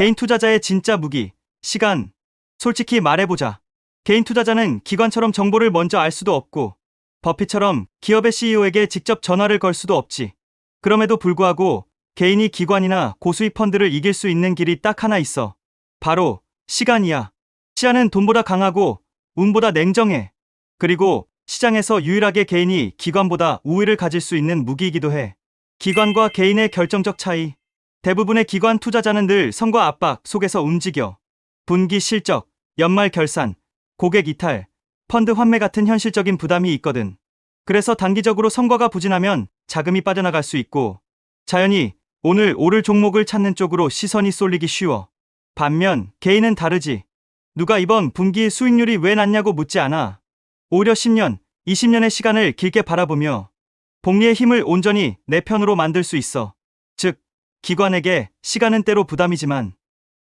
개인 투자자의 진짜 무기, 시간. 솔직히 말해보자. 개인 투자자는 기관처럼 정보를 먼저 알 수도 없고, 버핏처럼 기업의 CEO에게 직접 전화를 걸 수도 없지. 그럼에도 불구하고 개인이 기관이나 고수익 펀드를 이길 수 있는 길이 딱 하나 있어. 바로 시간이야. 시간은 돈보다 강하고 운보다 냉정해. 그리고 시장에서 유일하게 개인이 기관보다 우위를 가질 수 있는 무기이기도 해. 기관과 개인의 결정적 차이. 대부분의 기관 투자자는 늘 선거 압박 속에서 움직여. 분기 실적, 연말 결산, 고객 이탈, 펀드 환매 같은 현실적인 부담이 있거든. 그래서 단기적으로 성과가 부진하면 자금이 빠져나갈 수 있고, 자연히 오늘 오를 종목을 찾는 쪽으로 시선이 쏠리기 쉬워. 반면 개인은 다르지. 누가 이번 분기 수익률이 왜 낮냐고 묻지 않아. 오히려 10년, 20년의 시간을 길게 바라보며 복리의 힘을 온전히 내 편으로 만들 수 있어. 즉, 기관에게 시간은 때로 부담이지만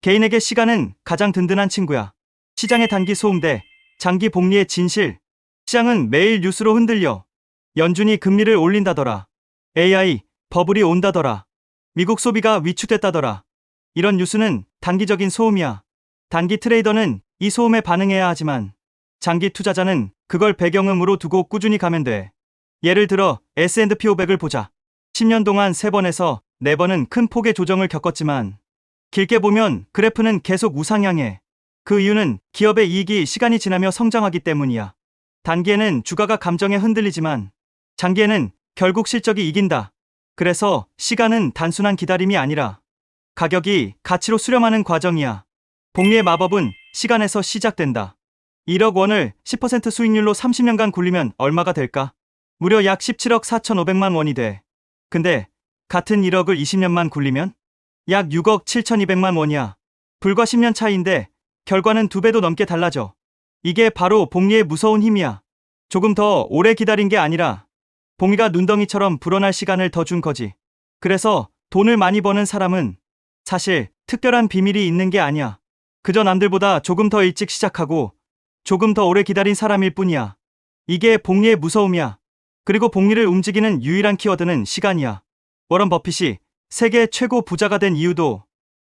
개인에게 시간은 가장 든든한 친구야. 시장의 단기 소음대, 장기 복리의 진실. 시장은 매일 뉴스로 흔들려. 연준이 금리를 올린다더라. AI, 버블이 온다더라. 미국 소비가 위축됐다더라. 이런 뉴스는 단기적인 소음이야. 단기 트레이더는 이 소음에 반응해야 하지만 장기 투자자는 그걸 배경음으로 두고 꾸준히 가면 돼. 예를 들어 S&P 500을 보자. 10년 동안 3번에서 4번은 큰 폭의 조정을 겪었지만 길게 보면 그래프는 계속 우상향해. 그 이유는 기업의 이익이 시간이 지나며 성장하기 때문이야. 단기에는 주가가 감정에 흔들리지만 장기에는 결국 실적이 이긴다. 그래서 시간은 단순한 기다림이 아니라 가격이 가치로 수렴하는 과정이야. 복리의 마법은 시간에서 시작된다. 1억 원을 10% 수익률로 30년간 굴리면 얼마가 될까? 무려 약 17억 4,500만 원이 돼. 근데 같은 1억을 20년만 굴리면 약 6억 7,200만 원이야. 불과 10년 차이인데 결과는 두 배도 넘게 달라져. 이게 바로 복리의 무서운 힘이야. 조금 더 오래 기다린 게 아니라 봉이가 눈덩이처럼 불어날 시간을 더 준 거지. 그래서 돈을 많이 버는 사람은 사실 특별한 비밀이 있는 게 아니야. 그저 남들보다 조금 더 일찍 시작하고 조금 더 오래 기다린 사람일 뿐이야. 이게 복리의 무서움이야. 그리고 복리를 움직이는 유일한 키워드는 시간이야. 워런 버핏이 세계 최고 부자가 된 이유도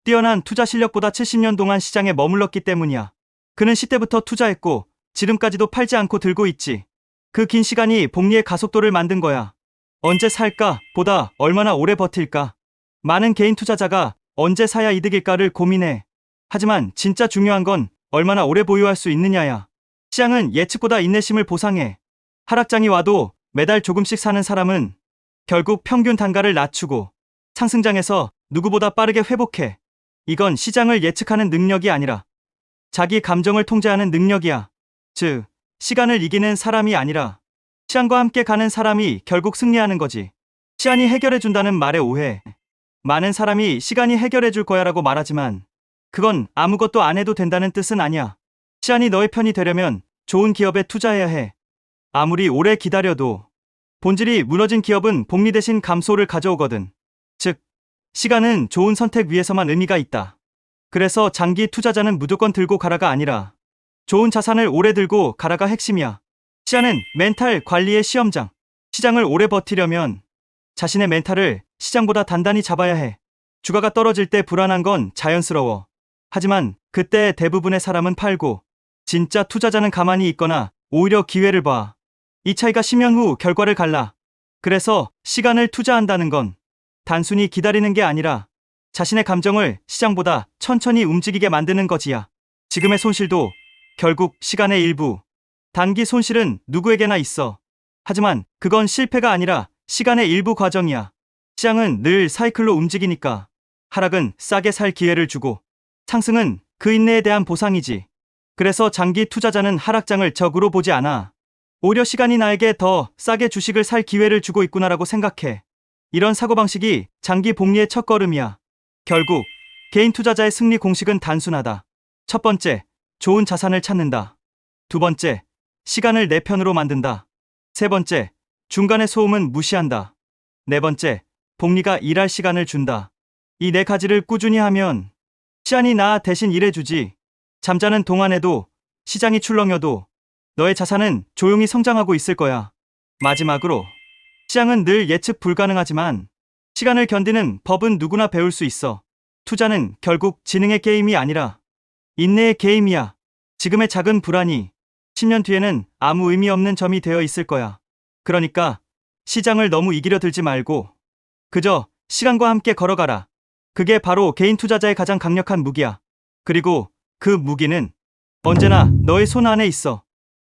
뛰어난 투자 실력보다 70년 동안 시장에 머물렀기 때문이야. 그는 10대부터 투자했고 지금까지도 팔지 않고 들고 있지. 그 긴 시간이 복리의 가속도를 만든 거야. 언제 살까 보다 얼마나 오래 버틸까. 많은 개인 투자자가 언제 사야 이득일까를 고민해. 하지만 진짜 중요한 건 얼마나 오래 보유할 수 있느냐야. 시장은 예측보다 인내심을 보상해. 하락장이 와도 매달 조금씩 사는 사람은 결국 평균 단가를 낮추고 상승장에서 누구보다 빠르게 회복해. 이건 시장을 예측하는 능력이 아니라 자기 감정을 통제하는 능력이야. 즉, 시간을 이기는 사람이 아니라 시간과 함께 가는 사람이 결국 승리하는 거지. 시간이 해결해준다는 말에 오해. 많은 사람이 시간이 해결해줄 거야 라고 말하지만 그건 아무것도 안 해도 된다는 뜻은 아니야. 시간이 너의 편이 되려면 좋은 기업에 투자해야 해. 아무리 오래 기다려도 본질이 무너진 기업은 복리 대신 감소를 가져오거든. 즉, 시간은 좋은 선택 위에서만 의미가 있다. 그래서 장기 투자자는 무조건 들고 가라가 아니라 좋은 자산을 오래 들고 가라가 핵심이야. 시장은 멘탈 관리의 시험장. 시장을 오래 버티려면 자신의 멘탈을 시장보다 단단히 잡아야 해. 주가가 떨어질 때 불안한 건 자연스러워. 하지만 그때 대부분의 사람은 팔고 진짜 투자자는 가만히 있거나 오히려 기회를 봐. 이 차이가 10년 후 결과를 갈라. 그래서 시간을 투자한다는 건 단순히 기다리는 게 아니라 자신의 감정을 시장보다 천천히 움직이게 만드는 거지야. 지금의 손실도 결국 시간의 일부. 단기 손실은 누구에게나 있어. 하지만 그건 실패가 아니라 시간의 일부 과정이야. 시장은 늘 사이클로 움직이니까 하락은 싸게 살 기회를 주고 상승은 그 인내에 대한 보상이지. 그래서 장기 투자자는 하락장을 적으로 보지 않아. 오히려 시간이 나에게 더 싸게 주식을 살 기회를 주고 있구나라고 생각해. 이런 사고방식이 장기 복리의 첫걸음이야. 결국 개인 투자자의 승리 공식은 단순하다. 첫 번째, 좋은 자산을 찾는다. 두 번째, 시간을 내 편으로 만든다. 세 번째, 중간의 소음은 무시한다. 네 번째, 복리가 일할 시간을 준다. 이 네 가지를 꾸준히 하면 시안이 나 대신 일해주지. 잠자는 동안에도 시장이 출렁여도 너의 자산은 조용히 성장하고 있을 거야. 마지막으로 시장은 늘 예측 불가능하지만 시간을 견디는 법은 누구나 배울 수 있어. 투자는 결국 지능의 게임이 아니라 인내의 게임이야. 지금의 작은 불안이 10년 뒤에는 아무 의미 없는 점이 되어 있을 거야. 그러니까 시장을 너무 이기려 들지 말고 그저 시간과 함께 걸어가라. 그게 바로 개인 투자자의 가장 강력한 무기야. 그리고 그 무기는 언제나 너의 손 안에 있어.